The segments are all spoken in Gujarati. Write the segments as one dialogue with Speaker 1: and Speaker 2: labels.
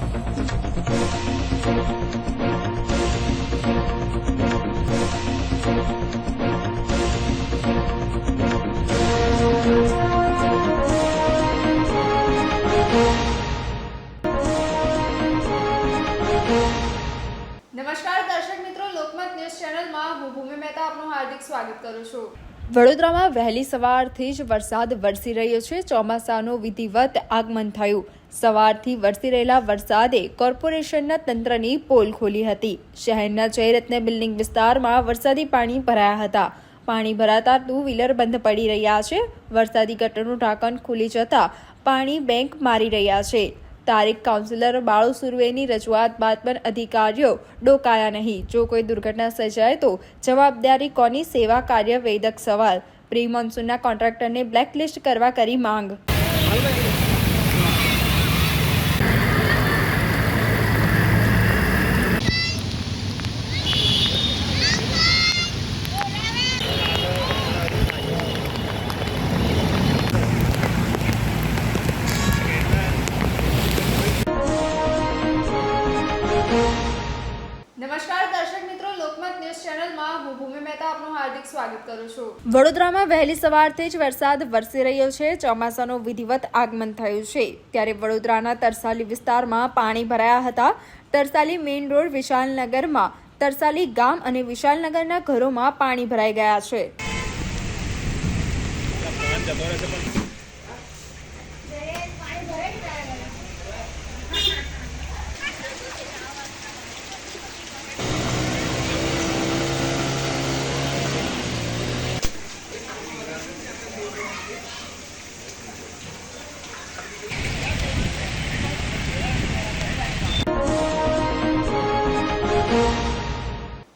Speaker 1: નમસ્કાર દર્શક મિત્રો ન્યૂઝ ચેનલમાં હું સ્વાગત કરું છું.
Speaker 2: વડોદરામાં વહેલી સવારથી જ વરસાદ વરસી રહ્યો છે. ચોમાસાનું વિધિવત આગમન થયું. સવારથી વરસી રહેલા વરસાદે કોર્પોરેશનના તંત્રની પોલ ખોલી હતી. શહેરના જયરત્ન બિલ્ડિંગ વિસ્તારમાં વરસાદી પાણી ભરાયા હતા. પાણી ભરાતા ટુ વ્હીલર બંધ પડી રહ્યા છે. વરસાદી ગટરનું ઢાંકણ ખુલી જતા પાણી બેંક મારી રહ્યા છે. તારીખ કાઉન્સિલર બાળુ સુર્વેની રજૂઆત બાદ પણ અધિકારીઓ ડોકાયા નહીં. જો કોઈ દુર્ઘટના સર્જાય તો જવાબદારી કોની? સેવા કાર્ય વેદક સવાલ. પ્રી મોન્સૂનના કોન્ટ્રાક્ટરને બ્લેકલિસ્ટ કરવા કરી માંગ. વડોદરામાં વહેલી સવારથી જ વરસાદ વરસી રહ્યો છે. ચોમાસાનું વિધિવત આગમન થયું છે. ત્યારે વડોદરાના તરસાલી વિસ્તારમાં પાણી ભરાયા હતા. તરસાલી મેઇન રોડ વિશાલનગરમાં, તરસાલી ગામ અને વિશાલનગરના ઘરોમાં પાણી ભરાઈ ગયા છે.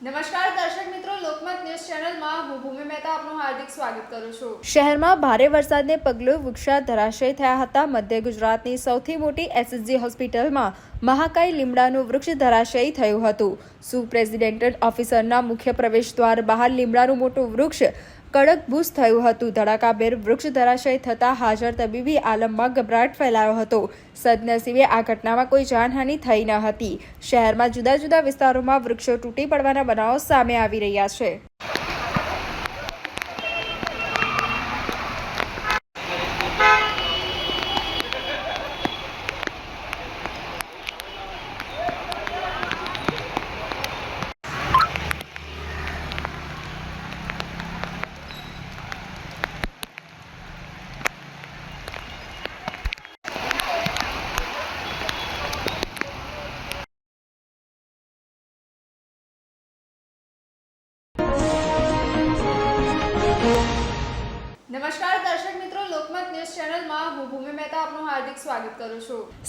Speaker 1: નમસ્કાર દર્શક મિત્રો, લોકમત ન્યૂઝ ચેનલમાં હું ભૂમિ મહેતા આપનું હાર્દિક સ્વાગત કરું છું.
Speaker 2: શહેરમાં ભારે વરસાદને પગલે વૃક્ષા ધરાશય થયા હતા. મધ્ય ગુજરાતની સૌથી મોટી એસએસજી હોસ્પિટલમાં મહાકાય લીમડાનું વૃક્ષ ધરાશયી થયું હતું. સુપ્રેસિડેન્ટેડ ઓફિસરના મુખ્ય પ્રવેશ દ્વાર બહાર લીમડાનું મોટું વૃક્ષ કડકભૂસ થયું હતું. ધડાકાભેર વૃક્ષ ધરાશય થતાં હાજર તબીબી આલમમાં ગભરાટ ફેલાયો હતો. સદનસીબે આ ઘટનામાં કોઈ જાનહાનિ થઈ ન હતી. શહેરમાં જુદા જુદા વિસ્તારોમાં વૃક્ષો તૂટી પડવાના બનાવો સામે આવી રહ્યા છે.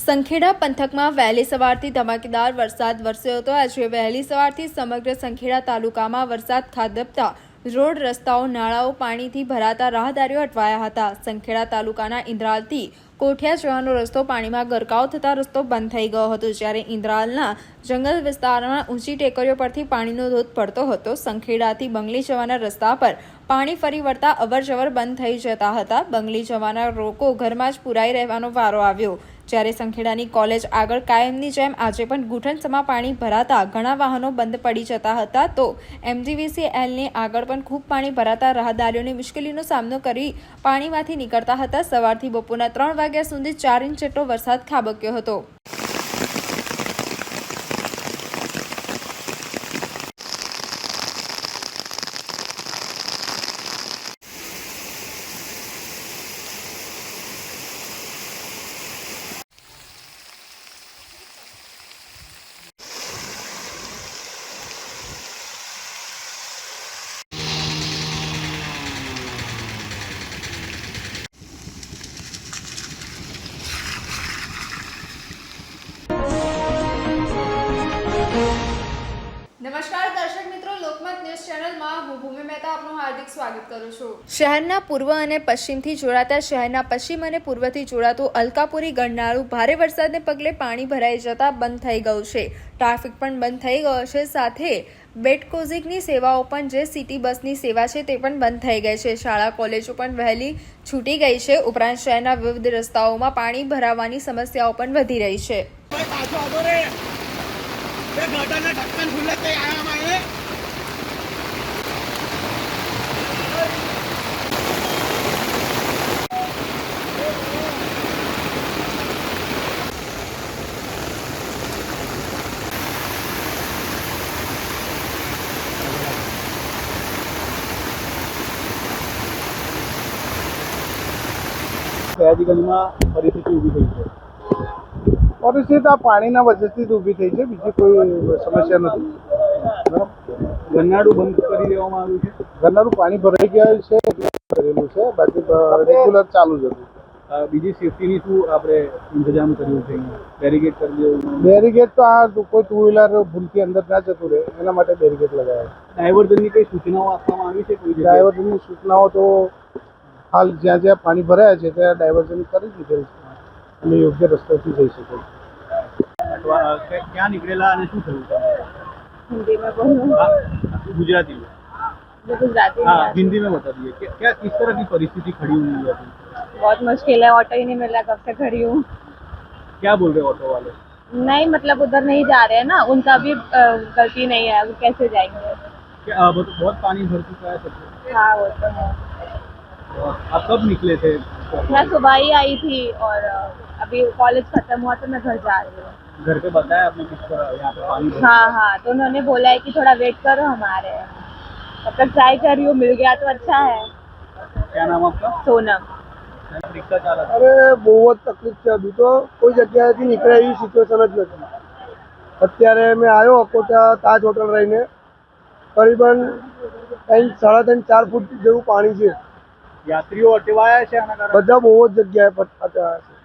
Speaker 2: સંખેડા પંથકમાં વહેલી સવારથી ધમાકેદાર વરસાદ વરસ્યો હતો. આજે વહેલી સવારથી સમગ્ર સંખેડા તાલુકામાં વરસાદ ખાબકતા રોડ રસ્તાઓ, નાળાઓ પાણીથી ભરાતા રાહદારીઓ અટવાયા હતા. સંખેડા તાલુકાના ઇન્દ્રાલથી કોઠિયા જવાનો રસ્તો પાણીમાં ગરકાવ થતા રસ્તો બંધ થઈ ગયો હતો. જ્યારે ઇન્દ્રાલના જંગલ વિસ્તારમાં ઊંચી ટેકરીઓ પરથી પાણીનો ધોધ પડતો હતો, સંખેડાથી બંગલી જવાના રસ્તા પર પાણી ફરી વળતા અવરજવર બંધ થઈ જતા હતા. બંગલી જવાના રોકો ઘરમાં જ પુરાઈ રહેવાનો વારો આવ્યો. જ્યારે સંખેડાની કોલેજ આગળ કાયમની જેમ આજે પણ ઘૂંટણસમાં પાણી ભરાતા ઘણા વાહનો બંધ પડી જતા હતા, તો એમજીવીસીએલની આગળ પણ ખૂબ પાણી ભરાતા રાહદારીઓને મુશ્કેલીનો સામનો કરી પાણીમાંથી નીકળતા હતા. સવારથી બપોરના ત્રણ વાગ્યા સુધી ચાર ઇંચ જેટલો વરસાદ ખાબક્યો હતો. પૂર્વ અને પશ્ચિમથી જોડાતા શહેરના પશ્ચિમ અને પૂર્વથી જોડાતું અલકાપુરી ગણનાળું ભારે વરસાદને પગલે પાણી ભરાઈ જતા બંધ થઈ ગયું છે. ટ્રાફિક પણ બંધ થઈ ગયો છે. સાથે બેટકોઝિકની સેવાઓ પણ, જે સિટી બસની સેવા છે, તે પણ બંધ થઈ ગઈ છે. શાળા, કોલેજો પણ વહેલી છૂટી ગઈ છે. ઉપરાંત શહેરના વિવિધ રસ્તાઓમાં પાણી ભરાવાની સમસ્યાઓ પણ વધી રહી છે
Speaker 3: પાછો આવતો રે બે ગટરના ઢક્કન ખુલ્લે તે આયા મારે સયાજીગંજમાં પરિસ્થિતિ ઊભી થઈ છે.
Speaker 4: પરિસ્થિતિ આ પાણીના વજનથી જ ઊભી થઈ છે બીજી કોઈ સમસ્યા નથી.
Speaker 3: ગરનાળું બંધ કરી દેવામાં આવ્યું છે?
Speaker 4: ગરનારું પાણી ભરાઈ ગયેલું છે કરેલું છે બાકી રેગ્યુલર ચાલુ જ હતું.
Speaker 3: બીજી સેફટીની શું આપણે ઇંતજામ કર્યું છે? બેરિકેડ કરી દેવું
Speaker 4: બેરીગેટ તો આ કોઈ ટુ વ્હીલર ભૂલથી અંદર ના જતું રહે એના માટે બેરીગેટ લગાવ્યા
Speaker 3: ડાયવર્ઝનની કઈ સૂચનાઓ આપવામાં આવી છે કોઈ
Speaker 4: ડાયવર્ઝનની સૂચનાઓ તો હાલ જ્યાં જ્યાં પાણી ભરાયા છે ત્યાં ડાયવર્ઝન કરી દીધેલ છે અને યોગ્ય રસ્તેથી જઈ શકે છે
Speaker 3: અથવા અ, કે- ક્યાં નીકળેલા અને શું થયું
Speaker 5: हिंदी में बोलूँ
Speaker 3: હા, ગુજરાતી में
Speaker 5: मुझे गुजराती नहीं
Speaker 3: हाँ
Speaker 5: आती
Speaker 3: हिंदी में बता दीजिए क्या क्या किस तरह की परिस्थिति खड़ी हुई है अभी
Speaker 5: बहुत मुश्किल है ऑटो ही नहीं मिल रहा कब से खड़ी हूँ
Speaker 3: क्या बोल रहे हैं ऑटो वाले
Speaker 5: नहीं मतलब उधर नहीं जा रहे हैं ना उनका भी अ, गलती नहीं है वो कैसे जाएंगे
Speaker 3: क्या अ, बहुत बहुत पानी भर चुका है सब
Speaker 5: हाँ वो तो है
Speaker 3: आप कब निकले थे
Speaker 5: मैं सुबह ही आई थी और अ, अभी कॉलेज खत्म हुआ तो मैं घर जा रही हूँ
Speaker 3: घर पे बताया आपने किस तरह यहाँ पे पानी भर
Speaker 5: हाँ हाँ तो उन्होंने बोला है कि थोड़ा वेट करो हमारे तब तक ट्राई कर रही हूँ मिल गया तो अच्छा है
Speaker 3: क्या नाम आपका
Speaker 5: सोनम
Speaker 3: रिक्शा चालक
Speaker 4: અરે બહુ જ તકલીફ છે હજુ તો કોઈ જગ્યાએથી નીકળે એવી સિચ્યુએશન જ નથી અત્યારે મેં આવ્યો અકોટા તાજ હોટલ રહીને કરીબન ત્રણ સાડા ત્રણ ચાર ફૂટ જેવું પાણી છે
Speaker 3: યાત્રીઓ અટવાયા છે આના કારણે?
Speaker 4: બધા બહુ જ જગ્યાએ અટવાયા છે.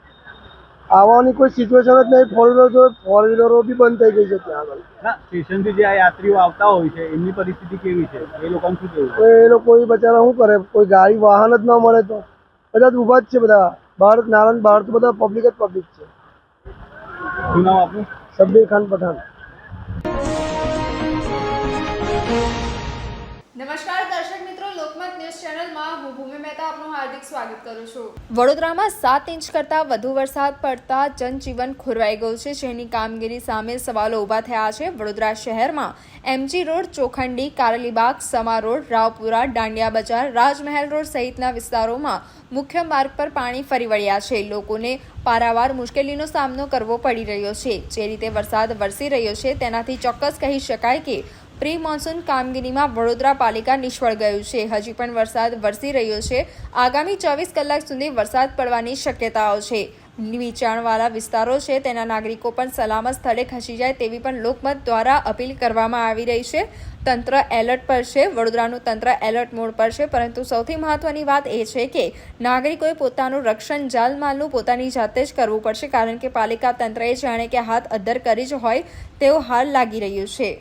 Speaker 4: આવવાની કોઈ સિચ્યુએશન જ નહીં. ફોર વ્હીલરો ફોર વ્હીલરો બી બંધ થઈ ગઈ છે ત્યાં આગળ.
Speaker 3: ના સ્ટેશનથી જે આ યાત્રીઓ આવતા હોય છે એમની પરિસ્થિતિ કેવી છે? એ લોકોને શું કેવું
Speaker 4: એ લોકો બચારા શું કરે? કોઈ ગાડી વાહન જ ન મળે તો. બધા જ ઊભા જ છે બધા. બહાર નારાયણ બહાર તો બધા પબ્લિક જ પબ્લિક છે.
Speaker 3: શું નામ આપનું?
Speaker 4: શબ્બીર ખાન પઠાણ.
Speaker 2: વડોદરામાં સાત ઇંચ કરતાં વધુ વરસાદ પડતા જનજીવન ખોરવાઈ ગયું છે. જેની કામગીરી સામે સવાલો ઊભા થયા છે. વડોદરા શહેરમાં MG road, Chokhandi Karelibaug Sama road, Raopura, Dandiya Bazar, Rajmahal road સહિતના વિસ્તારોમાં મુખ્ય માર્ગ પર પાણી ફરી વળ્યા છે. લોકોને પારાવાર મુશ્કેલીનો સામનો કરવો પડી રહ્યો છે. જે રીતે વરસાદ વરસી રહ્યો છે તેનાથી ચોક્કસ કહી શકાય કે પ્રી મોન્સૂન કામગીરીમાં વડોદરા પાલિકા નિષ્ફળ ગયું છે. હજી પણ વરસાદ વરસી રહ્યો છે. આગામી ચોવીસ કલાક સુધી વરસાદ પડવાની શક્યતાઓ છે. નીચાણવાળા વિસ્તારો છે, તેના નાગરિકો પણ સલામત સ્થળે ખસી જાય તેવી પણ લોકમત દ્વારા અપીલ કરવામાં આવી રહી છે. તંત્ર એલર્ટ પર છે, વડોદરાનું તંત્ર એલર્ટ મોડ પર છે, પરંતુ સૌથી મહત્વની વાત એ છે કે નાગરિકોએ પોતાનું રક્ષણ જાનમાલનું પોતાની જાતે જ કરવું પડશે, કારણ કે પાલિકા તંત્રએ જાણે કે હાથ અદ્ધર કરી જ હોય તેવું હાલ લાગી રહ્યું છે.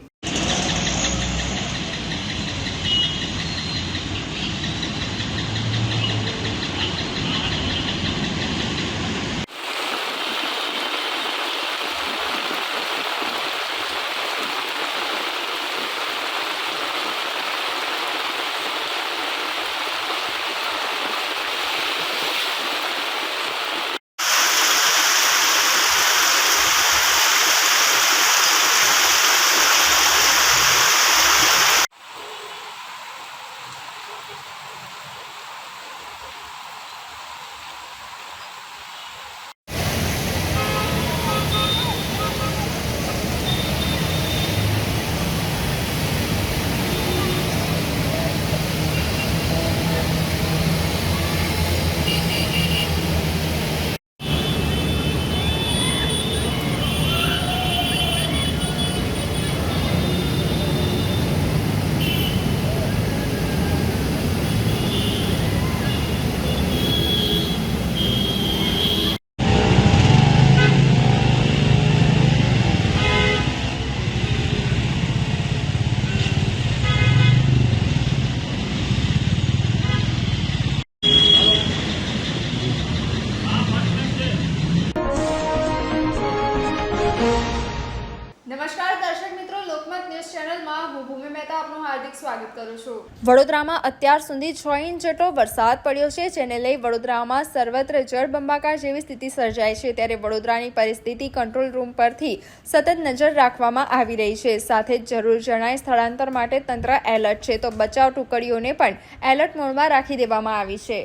Speaker 1: હાર્દિક સ્વાગત કરું છું.
Speaker 2: વડોદરામાં અત્યાર સુધી છ ઇંચ જેટલો વરસાદ પડ્યો છે, જેને લઈ વડોદરામાં સર્વત્ર જળબંબાકાર જેવી સ્થિતિ સર્જાઈ છે. ત્યારે વડોદરાની પરિસ્થિતિ કંટ્રોલ રૂમ પરથી સતત નજર રાખવામાં આવી રહી છે. સાથે જ જરૂર જણાય સ્થળાંતર માટે તંત્ર એલર્ટ છે. તો બચાવ ટુકડીઓને પણ એલર્ટ મોડમાં રાખી દેવામાં આવી છે.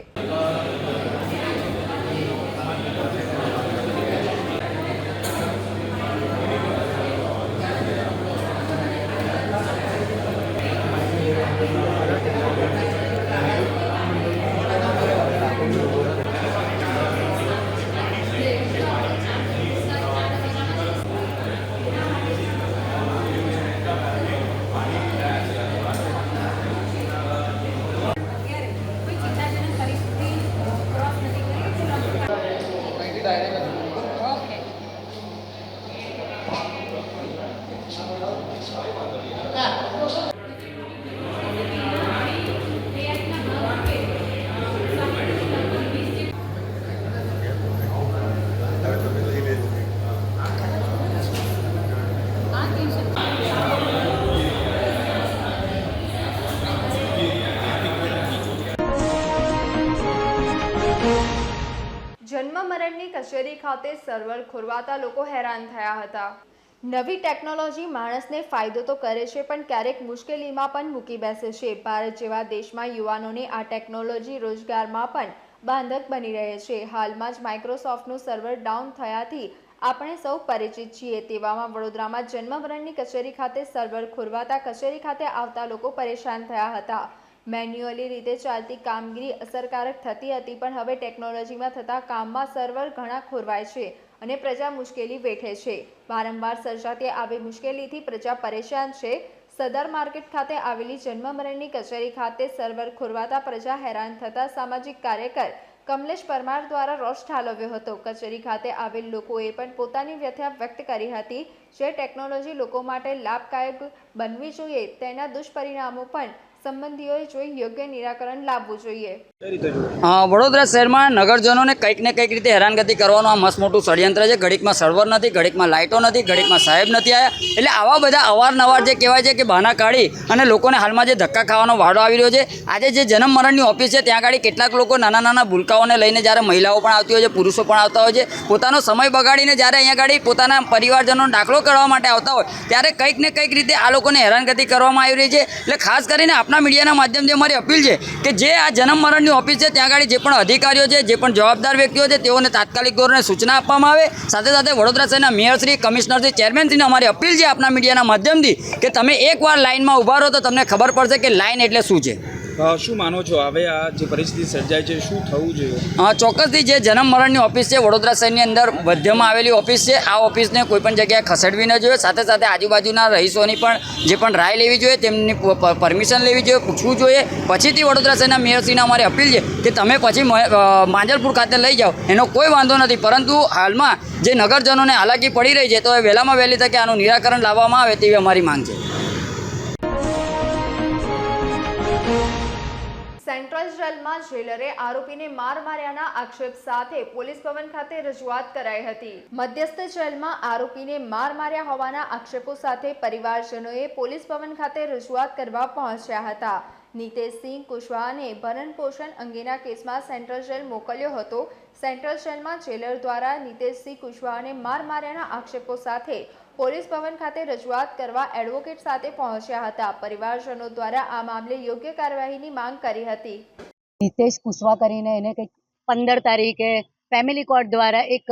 Speaker 2: કચેરી ખાતે સર્વર ખોરવાતા લોકો હેરાન થયા હતા. નવી ટેકનોલોજી માણસને ફાયદો તો કરે છે, પણ ક્યારેક મુશ્કેલીમાં પણ મૂકી બેસે છે. ભારત જેવા દેશમાં યુવાનોની આ ટેકનોલોજી રોજગારમાં પણ બાંધક બની રહે છે. હાલમાં જ માઇક્રોસોફ્ટનું સર્વર ડાઉન થયાથી આપણે સૌ પરિચિત છીએ. તેવામાં વડોદરામાં જન્મવરણની કચેરી ખાતે સર્વર ખોરવાતા કચેરી ખાતે આવતા લોકો પરેશાન થયા હતા. મેન્યુઅલી રીતે ચાલતી કામગીરી અસરકારક થતી હતી, પણ હવે ટેકનોલોજીમાં થતા કામમાં સર્વર ઘણા ખોરવાય છે અને પ્રજા મુશ્કેલી વેઠે છે. વારંવાર સર્જાતી આવી મુશ્કેલીથી પ્રજા પરેશાન છે. સદર માર્કેટ ખાતે આવેલી જન્મ મરણની કચેરી ખાતે સર્વર ખોરવાતા પ્રજા હેરાન થતા સામાજિક કાર્યકર કમલેશ પરમાર દ્વારા રોષ ઠાલવ્યો હતો. કચેરી ખાતે આવેલ લોકોએ પણ પોતાની વ્યથા વ્યક્ત કરી હતી. જે ટેકનોલોજી લોકો માટે લાભદાયક બનવી જોઈએ તેના દુષ્પરિણામો પણ સંબંધીઓએ જોઈ યોગ્ય નિરાકરણ લાવવું જોઈએ.
Speaker 6: વડોદરા શહેરમાં નગરજનોને કંઈક ને કંઈક રીતે હેરાનગતિ કરવાનું આ મસ્ત મોટું ષડયંત્ર છે. ઘડીકમાં સર્વર નથી ઘડીકમાં લાઇટો નથી ઘડીકમાં સાહેબ નથી આવ્યા એટલે આવા બધા અવારનવાર જે કહેવાય છે કે બહાના કાઢી અને લોકોને હાલમાં જે ધક્કા ખાવાનો વાડો આવી રહ્યો છે આજે જે જન્મ મરણની ઓફિસ છે ત્યાં આગળ કેટલાક લોકો નાના નાના ભૂલકાઓને લઈને જ્યારે મહિલાઓ પણ આવતી હોય છે પુરુષો પણ આવતા હોય છે પોતાનો સમય બગાડીને જ્યારે અહીંયા આગળ પોતાના પરિવારજનોનો દાખલો કરવા માટે આવતા હોય ત્યારે કંઈક ને કંઈક રીતે આ લોકોને હેરાનગતિ કરવામાં આવી રહી છે. એટલે ખાસ કરીને આપણા મીડિયાના માધ્યમથી અમારી અપીલ છે કે જે આ જન્મ મરણની ઓફિસ છે, ત્યાં આગળ જે પણ અધિકારીઓ છે, જે પણ જવાબદાર વ્યક્તિઓ છે, તેઓને તાત્કાલિક ધોરણે સૂચના આપવામાં આવે. સાથે સાથે વડોદરા શહેરના મેયરશ્રી કમિશનરશ્રી ચેરમેનશ્રીને અમારી અપીલ છે આપણા મીડિયાના માધ્યમથી કે તમે એકવાર લાઇનમાં ઊભા રહો તો તમને ખબર પડશે કે લાઇન એટલે શું છે.
Speaker 3: શું માનો છો? હવે આ જે પરિસ્થિતિ સર્જાય છે, શું થવું જોઈએ?
Speaker 6: હા ચોક્કસથી જે જન્મ મરણની ઓફિસ છે, વડોદરા શહેરની અંદર મધ્યમાં આવેલી ઓફિસ છે. આ ઓફિસને કોઈ પણ જગ્યાએ ખસેડવી ન જોઈએ. સાથે સાથે આજુબાજુના રહીશોની પણ જે પણ રાય લેવી જોઈએ, તેમની પરમિશન લેવી જોઈએ, પૂછવું જોઈએ. પછીથી વડોદરા શહેરના મેયરશ્રીને અમારી અપીલ છે કે તમે પછી માંજલપુર ખાતે લઈ જાઓ. એનો કોઈ વાંધો નથી. પરંતુ હાલમાં જે નગરજનોને હાલાકી પડી રહી છે, તો એ વહેલામાં વહેલી તકે આનું નિરાકરણ લાવવામાં આવે તેવી અમારી માંગ છે.
Speaker 2: સેન્ટ્રલ જેલમાં જેલરે આરોપીને માર માર્યાના આક્ષેપ સાથે પોલીસ ભવન ખાતે રજૂઆત કરાઈ હતી. મધ્યસ્થ જેલમાં આરોપીને માર માર્યા હોવાના આક્ષેપો સાથે પરિવારજનોએ પોલીસ ભવન ખાતે રજૂઆત કરવા પહોંચ્યા હતા. નીતેશસિંહ કુશવાહાને ભરણ પોષણ અંગેના કેસમાં સેન્ટ્રલ જેલ મોકલ્યો હતો. સેન્ટ્રલ જેલમાં જેલર દ્વારા નીતેશસિંહ કુશવાહાને માર માર્યાના આક્ષેપો સાથે પોલીસ ભવન ખાતે રજૂઆત કરવા એડવોકેટ સાથે પહોંચ્યા હતા. પરિવારજનો દ્વારા આ મામલે યોગ્ય કાર્યવાહીની માંગ કરી હતી.
Speaker 7: હિતેશ કુશવા કરીને એને કંઈક પંદર તારીખે ફેમિલી કોર્ટ દ્વારા એક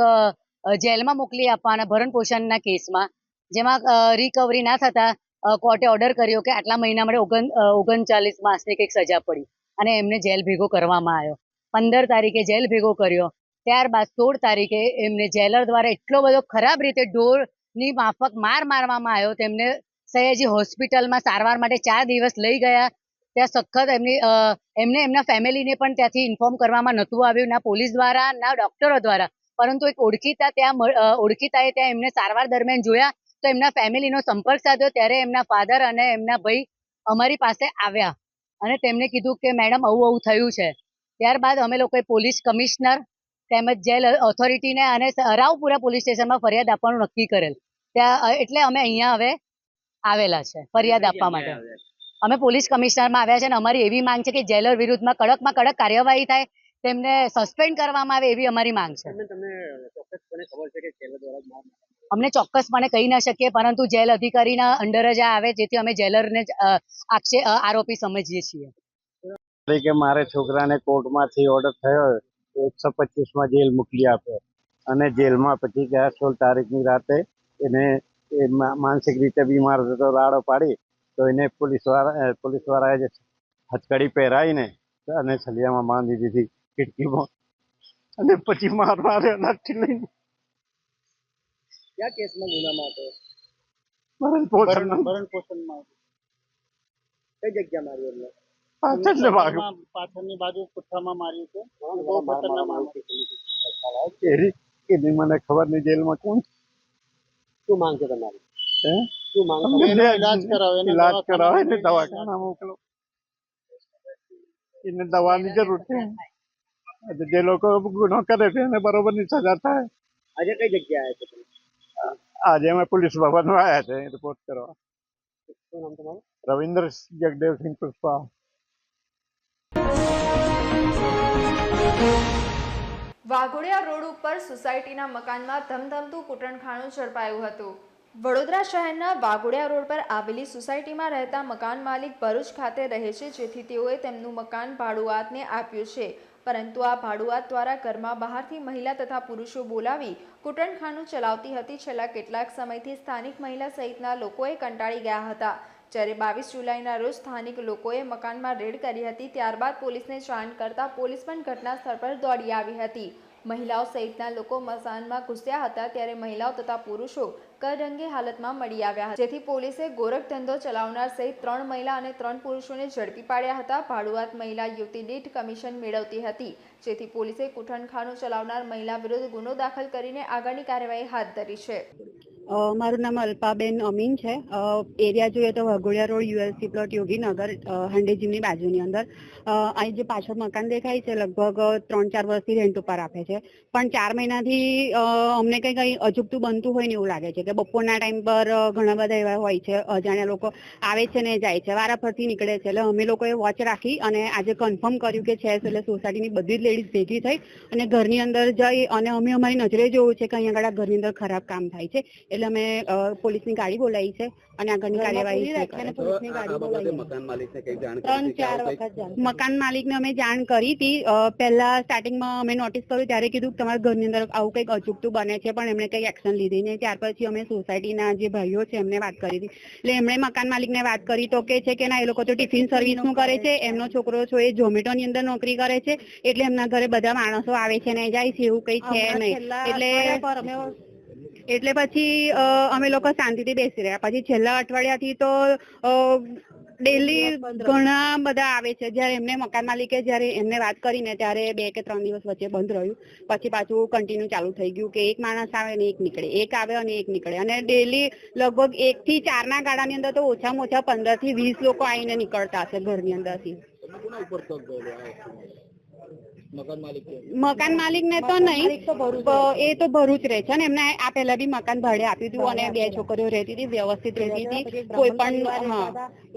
Speaker 7: જેલમાં મોકલી આપવાના ભરણ પોષણના કેસમાં, જેમાં રિકવરી ના થતાં કોર્ટે ઓર્ડર કર્યો કે આટલા મહિના માટે ઓગણ ઓગણચાલીસ માસની કંઈક સજા પડી અને એમને જેલ ભેગો કરવામાં આવ્યો. પંદર તારીખે જેલ ભેગો કર્યો. ત્યારબાદ સોળ તારીખે એમને જેલર દ્વારા એટલો બધો ખરાબ રીતે ઢોરની માફક માર મારવામાં આવ્યો. તેમને સયાજી હોસ્પિટલમાં સારવાર માટે ચાર દિવસ લઈ ગયા. ત્યાં સખત એમની એમને એમના ફેમિલીને પણ ત્યાંથી ઇન્ફોર્મ કરવામાં નહોતું આવ્યું, ના પોલીસ દ્વારા, ના ડોક્ટરો દ્વારા. પરંતુ એક ઓળખીતા ત્યાં ઓળખીતાએ ત્યાં એમને સારવાર દરમિયાન જોયા તો એમના ફેમિલીનો સંપર્ક સાધ્યો. ત્યારે એમના ફાધર અને એમના ભાઈ અમારી પાસે આવ્યા અને તેમને કીધું કે, મેડમ, આવું આવું થયું છે. ત્યારબાદ અમે લોકોએ પોલીસ કમિશનર તેમજ જેલ ઓથોરિટીને અને રાવપુરા પોલીસ સ્ટેશનમાં ફરિયાદ આપવાનું નક્કી કરેલ. ત્યાં એટલે અમે અહીંયા હવે આવેલા છે ફરિયાદ આપવા માટે. અમે પોલીસ કમિશનરમાં આવ્યા છે અને અમારી એવી માંગ છે કે જેલર વિરુદ્ધમાં કડકમાં કડક કાર્યવાહી થાય તેમને સસ્પેન્ડ કરવામાં આવે એવી અમારી માંગ છે. અમને ચોક્કસપણે કહી ન શકીએ પરંતુ જેલ અધિકારીના અંડર જ આવે જેથી અમે જેલરને આક્ષે આરોપી સમજીએ છીએ.
Speaker 8: તરીકે મારે છોકરાને કોર્ટમાંથી ઓર્ડર થયો એકસો પચીસમાં જેલ મોકલી આપે. અને જેલમાં પછી ગયા સોળ તારીખની રાતે એને એ માનસિક રીતે બીમાર થતો રાડો પાડી તો એને પોલીસવાળા પોલીસવાળાએ પોલીસ જે હથકડી પહેરાવીને અને સલિયામાં બાંધી દીધી ખીડકીમાં. અને પછી માર માર્યો લાઠી લઈને
Speaker 3: ક્યાં કેસમાં ગુનામાં હતો?
Speaker 8: ભરણ પોષણ.
Speaker 3: ભરણ પોષણમાં કઈ જગ્યા મારી એમને?
Speaker 8: પાછળ ને
Speaker 3: પાછળની બાજુ પુઠ્ઠામાં માર્યું છે? બહુ ખતરનાક મારું
Speaker 8: એરી એની મને ખબર નહીં જેલમાં કોણ
Speaker 3: શું માંગ છે તમારી
Speaker 8: હે
Speaker 3: શું માંગ
Speaker 8: અમને
Speaker 3: એનો ઈલાજ કરાવો એને
Speaker 8: ઈલાજ
Speaker 3: દવાખાના
Speaker 8: કરાવો એને
Speaker 3: મોકલો.
Speaker 8: દવાખાના મોકલો એને દવાની જરૂર છે એટલે જે લોકો ગુનો કરે છે એને બરોબરની સજા થાય
Speaker 3: આજે કઈ જગ્યા આવ્યા છે તમે
Speaker 8: આજે અમે પોલીસ ભવનમાં આવ્યા છે રિપોર્ટ કરવા
Speaker 3: શું નામ તમારું
Speaker 8: રવિન્દ્ર જગદેવસિંહ પુષ્પા
Speaker 2: વાઘોડિયા રોડ ઉપર સોસાયટીના મકાનમાં ધમધમતું કૂટણખાણું ઝડપાયું હતું. વડોદરા શહેરના વાઘોડિયા રોડ પર આવેલી સોસાયટીમાં રહેતા મકાન માલિક ભરૂચ ખાતે રહે છે, જેથી તેઓએ તેમનું મકાન ભાડુઆતને આપ્યું છે. પરંતુ આ ભાડુઆત દ્વારા ઘરમાં બહારથી મહિલા તથા પુરુષો બોલાવી કૂટણખાનું ચલાવતી હતી. છેલ્લા કેટલાક સમયથી સ્થાનિક મહિલા સહિતના લોકોએ કંટાળી ગયા હતા. જ્યારે બાવીસ જુલાઈના રોજ સ્થાનિક લોકોએ મકાનમાં રેડ કરી હતી, ત્યારબાદ પોલીસને જાણ કરતા પોલીસ પણ ઘટના સ્થળ પર દોડી આવી હતી. મહિલાઓ સહિતના લોકો મસાનમાં ઘૂસ્યા હતા, ત્યારે મહિલાઓ તથા પુરુષો કરરંગે હાલતમાં મળી આવ્યા હતા. જેથી પોલીસે ગોરખ ધંધો ચલાવનાર સહિત ત્રણ મહિલા અને ત્રણ પુરુષોને ઝડપી પાડ્યા હતા. ભાડુઆત મહિલા યુવતી દીઠ કમિશન મેળવતી હતી, જેથી પોલીસે કુઠણખાનું ચલાવનાર મહિલા વિરુદ્ધ ગુનો દાખલ કરીને આગળની કાર્યવાહી હાથ ધરી છે.
Speaker 9: મારું નામ અલ્પાબેન અમીન છે. એરિયા જોઈએ તો Waghodia road USC plot, Yoginagar હંડેજીમની હંડે જીમની બાજુની અંદર. અહીં જે પાછળ મકાન દેખાય છે, લગભગ ત્રણ ચાર વર્ષથી રેન્ટ ઉપર આપે છે. પણ ચાર મહિનાથી અમને કંઈ કંઈ અજુગતું બનતું હોય ને એવું લાગે છે કે બપોરના ટાઈમ પર ઘણા બધા એવા હોય છે અજાણ્યા લોકો આવે છે ને જાય છે, વારાફરતી નીકળે છે. એટલે અમે લોકોએ વોચ રાખી અને આજે કન્ફર્મ કર્યું કે છે, એટલે સોસાયટીની બધી જ લેડીઝ ભેગી થઈ અને ઘરની અંદર જઈ અને અમે અમારી નજરે જોયું છે કે અહીંયા આગળ ઘરની અંદર ખરાબ કામ થાય છે. એટલે અમે પોલીસની ગાડી બોલાવી છે અને આગળની કાર્યવાહી. મકાન માલિકને અમે જાણ કરી હતી. પહેલા સ્ટાર્ટિંગમાં અમે નોટિસ કર્યું ત્યારે કીધું કે તમારા ઘરની અંદર આવું કંઈક અચૂકતું બને છે પણ એમણે કંઈ એક્શન લીધી નહીં. ત્યાર પછી અમે સોસાયટીના જે ભાઈઓ છે એમને વાત કરી હતી. એટલે એમણે મકાન માલિકને વાત કરી તો કે છે કે ના એ લોકો તો ટિફિન સર્વિસનું કરે છે એમનો છોકરો છો એ ઝોમેટોની અંદર નોકરી કરે છે એટલે એમના ઘરે બધા માણસો આવે છે ને જાય છે એવું કંઈ છે નહીં. એટલે એટલે પછી અ, અમે લોકો શાંતિથી બેસી રહ્યા. પછી છેલ્લા અઠવાડિયાથી તો ડેલી ઘણા બધા આવે છે. જ્યારે એમને મકાન માલિકે જ્યારે એમને વાત કરીને ત્યારે બે કે ત્રણ દિવસ વચ્ચે બંધ રહ્યું. પછી પાછું કન્ટિન્યુ ચાલુ થઈ ગયું કે એક માણસ આવે અને એક નીકળે. એક આવે અને એક નીકળે. અને ડેલી લગભગ એક થી ચાર ના ગાળાની અંદર તો ઓછામાં ઓછા પંદરથી વીસ લોકો આવીને નીકળતા હશે ઘરની અંદરથી. મકાન માલિક ને તો નહીં. તો એ તો ભરૂચ રહે છે ને. એમને આ પહેલા બી મકાન ભાડે આપ્યું હતું અને બે છોકરીઓ રહેતી હતી વ્યવસ્થિત રહેતી હતી. કોઈ પણ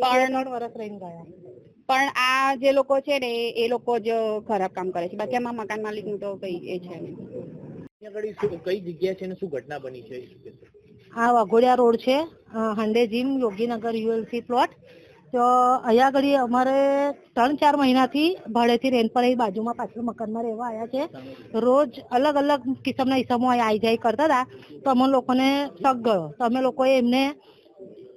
Speaker 9: પણ પણ આ જે લોકો છે ને એ- લોકો જ ખરાબ કામ કરે છે. બાકી એમાં મકાન માલિકનું તો કઈ એ છે
Speaker 10: કઈ જગ્યા છે ને શું ઘટના બની છે?
Speaker 9: આ વાઘોડિયા રોડ છે હાંડે જીમ યોગીનગર યુએલસી પ્લોટ. તો અહીંયા આગળ અમારે ત્રણ ચાર મહિનાથી ભાડેથી રેન્ટ પર અહીં બાજુમાં પાછળ મકાનમાં રહેવા આવ્યા છે. રોજ અલગ અલગ કિસ્મના ઈસમો અહીં આવી જાય કરતા હતા. તો અમે લોકોને શક ગયો. તો અમે લોકોએ એમને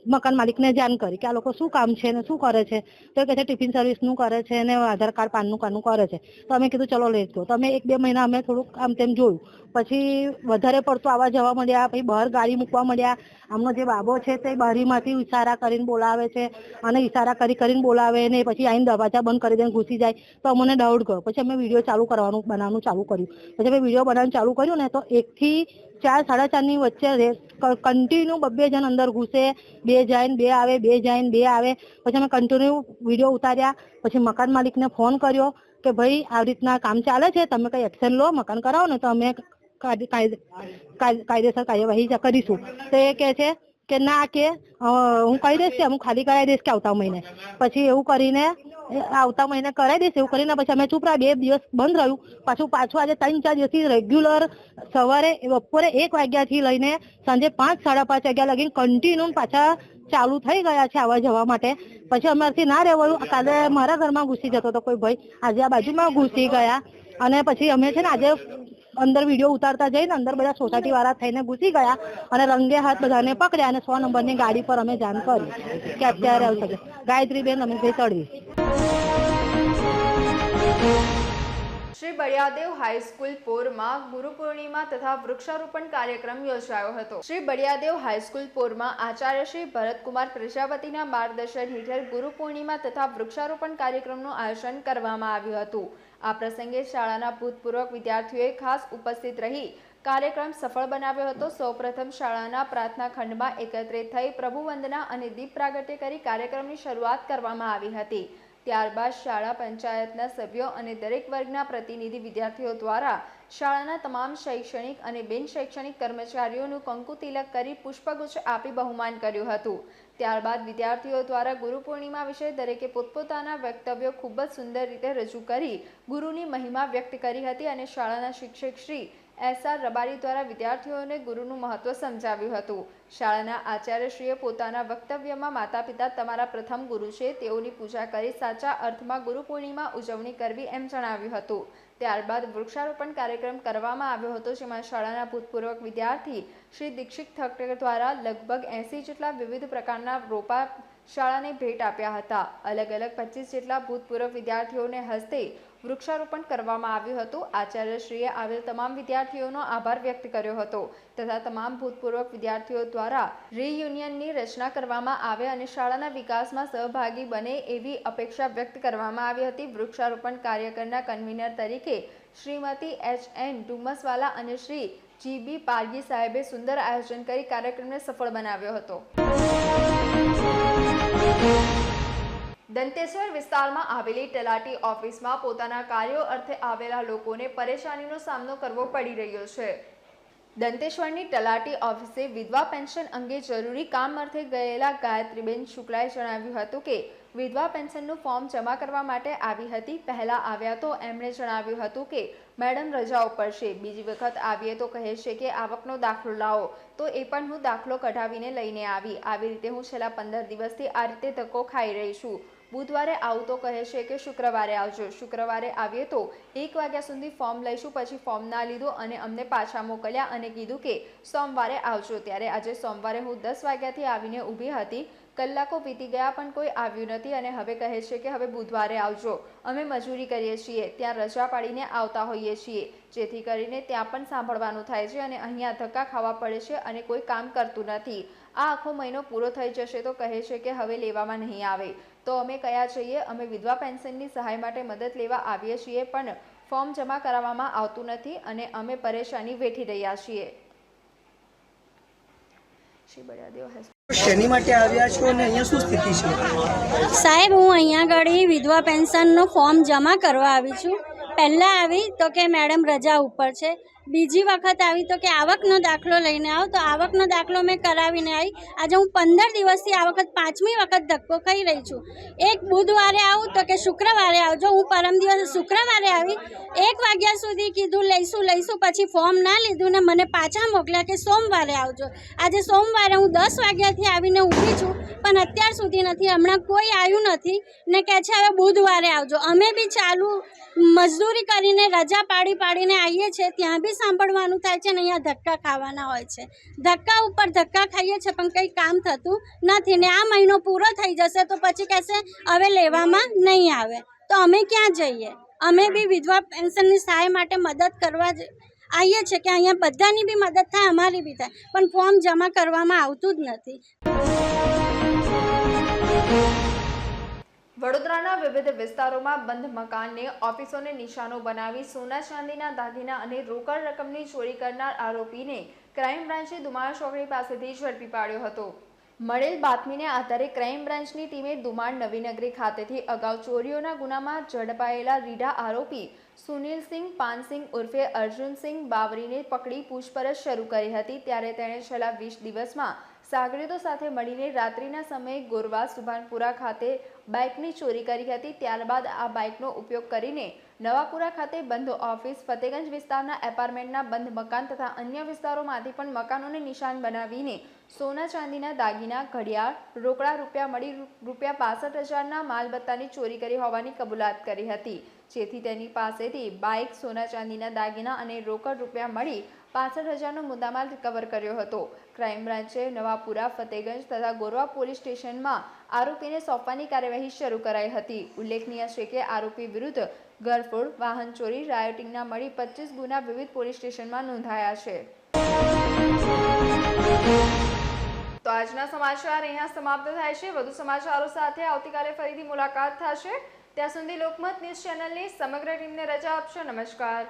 Speaker 9: મકાન માલિકને જાણ કરી કે આ લોકો શું કામ છે ને શું કરે છે. તો કહે છે ટિફિન સર્વિસનું કરે છે ને આધાર કાર્ડ, પાનનું કાનું કરે છે. તો અમે કીધું, ચલો લઈ જાઓ. તો અમે એક બે મહિના અમે થોડુંક આમ તેમ જોયું. પછી વધારે પડતું આવવા જવા મળ્યા, પછી બહાર ગાડી મૂકવા મળ્યા. આમનો જે બાબો છે તે બારીમાંથી ઈશારા કરીને બોલાવે છે અને ઇશારા કરી કરીને બોલાવે ને પછી આઈને દરવાજા બંધ કરી દઈને ઘૂસી જાય. તો અમને ડાઉટ ગયો. પછી અમે વીડિયો ચાલુ કરવાનું, બનાવવાનું ચાલુ કર્યું. પછી અમે વીડિયો બનાવવાનું ચાલુ કર્યું ને તો એકથી ચાર, સાડા ચારની વચ્ચે કન્ટિન્યુ બબ્બે જણ અંદર ઘૂસે. બે જાય બે આવે, બે જાય બે આવે. પછી અમે કન્ટિન્યુ વીડિયો ઉતાર્યા. પછી મકાન માલિકને ફોન કર્યો કે ભાઈ આવી રીતના કામ ચાલે છે, તમે કઈ એક્શન લો, મકાન કરાવો ને તો અમે કાયદે- કાયદે- કાયદે- કાયદેસર કાર્યવાહી કરીશું. તો એ કહે છે કે ના કે હું કહી દઈશ કે હું ખાલી કરાવી દઈશ કે આવતા મહિને. પછી એવું કરીને આવતા મહિને કરાવી દઈશ, એવું કરીને પછી અમે ચૂપ રહ્યા. બે દિવસ બંધ રહ્યું. પાછું પાછું આજે ત્રણ ચાર દિવસથી રેગ્યુલર સવારે, બપોરે એક વાગ્યાથી લઈને સાંજે પાંચ, સાડા પાંચ વાગ્યા લગીને કન્ટિન્યુ પાછા ચાલુ થઈ ગયા છે આવવા જવા માટે. પછી અમારથી ના રહેવાયું. કાલે મારા ઘરમાં ઘૂસી જતો હતો કોઈ ભાઈ. આજે આ બાજુમાં ઘૂસી ગયા. અને પછી અમે છે ને આજે અંદર વીડિયો ઉતારતા જઈને અંદર બધા સોસાયટી વાળા થઈને ઘૂસી ગયા અને રંગે હાથ બધાને પકડ્યા અને સો નંબરની ગાડી પર અમે જાણ કરી કે અત્યારે આવી શકે ગાયત્રીબેન અમિતભાઈ તળવી
Speaker 2: શ્રી બળિયાદેવ હાઈસ્કૂલ પોરમાં ગુરુ પૂર્ણિમા તથા વૃક્ષારોપણ કાર્યક્રમ યોજાયો હતો. શ્રી બળિયાદેવ હાઈસ્કૂલ પોરમાં આચાર્ય શ્રી ભરતકુમાર પ્રજાપતિના માર્ગદર્શન હેઠળ ગુરુ પૂર્ણિમા તથા વૃક્ષારોપણ કાર્યક્રમનું આયોજન કરવામાં આવ્યું હતું. આ પ્રસંગે શાળાના ભૂતપૂર્વ વિદ્યાર્થીઓએ ખાસ ઉપસ્થિત રહી કાર્યક્રમ સફળ બનાવ્યો હતો. સૌપ્રથમ શાળાના પ્રાર્થના ખંડમાં એકત્રિત થઈ પ્રભુ વંદના અને દીપ પ્રાગટ્ય કરી કાર્યક્રમની શરૂઆત કરવામાં આવી હતી. ત્યારબાદ શાળા પંચાયતના સભ્યો અને દરેક વર્ગના પ્રતિનિધિ વિદ્યાર્થીઓ દ્વારા શાળાના તમામ શૈક્ષણિક અને બિન શૈક્ષણિક કર્મચારીઓનું કંકુ તિલક કરી પુષ્પગુચ્છ આપી બહુમાન કર્યું હતું. ત્યારબાદ વિદ્યાર્થીઓ દ્વારા ગુરુ પૂર્ણિમા વિશે દરેકે પોતપોતાના વક્તવ્યો ખૂબ જ સુંદર રીતે રજૂ કરી ગુરુની મહિમા વ્યક્ત કરી હતી અને શાળાના શિક્ષક શ્રી એસ આર રબારી દ્વારા વિદ્યાર્થીઓને ગુરુનું મહત્વ સમજાવ્યું હતું. શાળાના આચાર્યશ્રીએ પોતાના વક્તવ્યમાં માતા પિતા તમારા પ્રથમ ગુરુ છે, તેઓની પૂજા કરી સાચા અર્થમાં ગુરુ પૂર્ણિમા ઉજવણી કરવી એમ જણાવ્યું હતું. ત્યારબાદ વૃક્ષારોપણ કાર્યક્રમ કરવામાં આવ્યો હતો, જેમાં શાળાના ભૂતપૂર્વ વિદ્યાર્થી શ્રી દીક્ષિત ઠક્કર દ્વારા લગભગ એંસી જેટલા વિવિધ પ્રકારના રોપા શાળાને ભેટ આપ્યા હતા. અલગ અલગ પચીસ જેટલા ભૂતપૂર્વ વિદ્યાર્થીઓને હસ્તે વૃક્ષારોપણ કરવામાં આવ્યું હતું. આચાર્યશ્રીએ આવેલ તમામ વિદ્યાર્થીઓનો આભાર વ્યક્ત કર્યો હતો તથા તમામ ભૂતપૂર્વ વિદ્યાર્થીઓ દ્વારા રીયુનિયનની રચના કરવામાં આવે અને શાળાના વિકાસમાં સહભાગી બને એવી અપેક્ષા વ્યક્ત કરવામાં આવી હતી. વૃક્ષારોપણ કાર્યકરના કન્વીનર તરીકે શ્રીમતી એચ એન ડુમસવાલા અને શ્રી જી બી પારગી સાહેબે સુંદર આયોજન કરી કાર્યક્રમને સફળ બનાવ્યો હતો. દંતેશ્વર વિસ્તારમાં આવેલી તલાટી ઓફિસમાં પોતાના કાર્યો અર્થે આવેલા લોકોને પરેશાનીનો સામનો કરવો પડી રહ્યો છે. દંતેશ્વરની તલાટી ઓફિસે વિધવા પેન્શન અંગે જરૂરી કામ અર્થે ગયેલા ગાયત્રીબેન શુક્લાએ જણાવ્યું હતું કે, વિધવા પેન્શનનું ફોર્મ જમા કરવા માટે આવી હતી. પહેલાં આવ્યા તો એમણે જણાવ્યું હતું કે, મેડમ, રજા ઉપર છે. બીજી વખત આવીએ તો કહે છે કે, આવકનો દાખલો લાવો. તો એ પણ હું દાખલો કઢાવીને લઈને આવી. આવી રીતે હું છેલ્લા પંદર દિવસથી આ રીતે ધક્કો ખાઈ રહી છું. બુધવારે આવું તો કહે છે કે શુક્રવારે આવજો. શુક્રવારે આવીએ તો એક વાગ્યા સુધી ફોર્મ લઈશું, પછી ફોર્મ ના લીધું અને અમને પાછા મોકલ્યા અને કીધું કે સોમવારે આવજો. ત્યારે આજે સોમવારે હું દસ વાગ્યાથી આવીને ઊભી હતી. કલાકો વીતી ગયા પણ કોઈ આવ્યું નથી અને હવે કહે છે કે હવે બુધવારે આવજો. અમે મજૂરી કરીએ છીએ. ત્યાં રજા પાડીને આવતા હોઈએ છીએ. જેથી કરીને ત્યાં પણ સાંભળવાનું થાય છે અને અહીંયા ધક્કા ખાવા પડે છે અને કોઈ કામ કરતું નથી. આ આખો મહિનો પૂરો થઈ જશે તો કહે છે કે હવે લેવામાં નહીં આવે. તો અમે કયા છીએ અમે વિધવા પેન્શનની સહાય માટે મદદ લેવા આવીએ છીએ પણ ફોર્મ જમા કરાવવામાં આવતું નથી અને અમે પરેશાની વેઠી રહ્યા છીએ. શ્રી બળિયાદેવ હાઈસ્કૂલ
Speaker 11: શેની માટે આવ્યા છો અને અહીંયા શું સ્થિતિ છે?
Speaker 12: સાહેબ હું અહીંયા આગળ વિધવા પેન્શનનું ફોર્મ જમા કરવા આવી છું. પહેલાં આવી તો કે મેડમ રજા ઉપર છે. બીજી વખત આવી તો કે આવકનો દાખલો લઈને આવો, તો આવકનો દાખલો મેં કરાવીને આવી આજે હું પંદર દિવસથી આ વખત પાંચમી વખત ધક્કો ખાઈ રહી છું. એક બુધવારે આવું તો કે શુક્રવારે આવજો. હું પરમ દિવસે શુક્રવારે આવી, એક વાગ્યા સુધી કીધું, લઈશું લઈશું. પછી ફોર્મ ના લીધું ને મને પાછા મોકલ્યા કે સોમવારે આવજો. આજે સોમવારે હું દસ વાગ્યાથી આવીને ઊભી છું, પણ અત્યાર સુધી નથી. હમણાં કોઈ આવ્યું નથી ને કહે છે, હવે બુધવારે આવજો. અમે બી ચાલુ મજદૂરી કરીને રજા પાડી પાડીને આવીએ છીએ, ત્યાં બી સાંભળવાનું થાય છે ને અહીંયા ધક્કા ખાવાના હોય છે. ધક્કા ઉપર ધક્કા ખાઈએ છીએ પણ કંઈ કામ થતું નથી ને આ મહિનો પૂરો થઈ જશે તો પછી કહેશે, હવે લેવામાં નહીં આવે. તો અમે ક્યાં જઈએ? અમે બી વિધવા પેન્શનની સહાય માટે મદદ કરવા આવીએ છીએ કે અહીંયા બધાની બી મદદ થાય, અમારી બી થાય. પણ ફોર્મ જમા કરવામાં આવતું જ નથી.
Speaker 2: વડોદરાના વિવિધ વિસ્તારોમાં બંધ મકાનને ઓફિસોને નિશાનો બનાવી સોના ચાંદીના દાગીના અને રોકડ રકમની ચોરી કરનાર આરોપીને ક્રાઇમ બ્રાન્ચે દુમાળ ચોકડી પાસેથી ઝડપી પાડ્યો હતો. મળેલ બાતમીને આધારે ક્રાઇમ બ્રાન્ચની ટીમે દુમાળ નવીનગરી ખાતેથી અગાઉ ચોરીઓના ગુનામાં ઝડપાયેલા રીઢા આરોપી સુનિલસિંહ પાનસિંહ ઉર્ફે અર્જુનસિંહ બાવરીને પકડી પૂછપરછ શરૂ કરી હતી. ત્યારે તેણે છેલ્લા વીસ દિવસમાં સાગરીતો સાથે મળીને રાત્રિના સમયે ગોરવા સુભાનપુરા ખાતે બાઇકની ચોરી કરી હતી. ત્યારબાદ આ બાઇકનો ઉપયોગ કરીને નવાપુરા ખાતે બંધ ઓફિસ, ફતેગંજ વિસ્તારના એપાર્ટમેન્ટના બંધ મકાન તથા અન્ય વિસ્તારોમાંથી પણ મકાનોને નિશાન બનાવીને સોના ચાંદીના દાગીના, ઘડિયાળ, રોકડા રૂપિયા મળી રૂપિયા પાસઠ હજારના માલબત્તાની ચોરી કરી હોવાની કબૂલાત કરી હતી. જેથી તેની પાસેથી બાઇક, સોના ચાંદીના દાગીના અને રોકડ રૂપિયા મળી પાસઠ હજારનો મુદ્દામાલ રિકવર કર્યો હતો. ક્રાઇમ બ્રાન્ચે નવાપુરા, ફતેગંજ તથા ગોરવા પોલીસ સ્ટેશનમાં આરોપીને સોંપવાની કાર્યવાહી શરૂ કરાઈ હતી. ઉલ્લેખનીય છે કે આરોપી વિરુદ્ધ ગરફોડ વાહન ચોરી રાયોટિંગના મળી પચીસ ગુના વિવિધ પોલીસ સ્ટેશનમાં નોંધાયા છે. તો આજના સમાચાર અહીંયા સમાપ્ત થાય છે. વધુ સમાચારો સાથે આવતીકાલે ફરીથી મુલાકાત થશે. ત્યાં સુધી લોકમત ન્યૂઝ ચેનલની સમગ્ર ટીમને રજા આપશો. નમસ્કાર.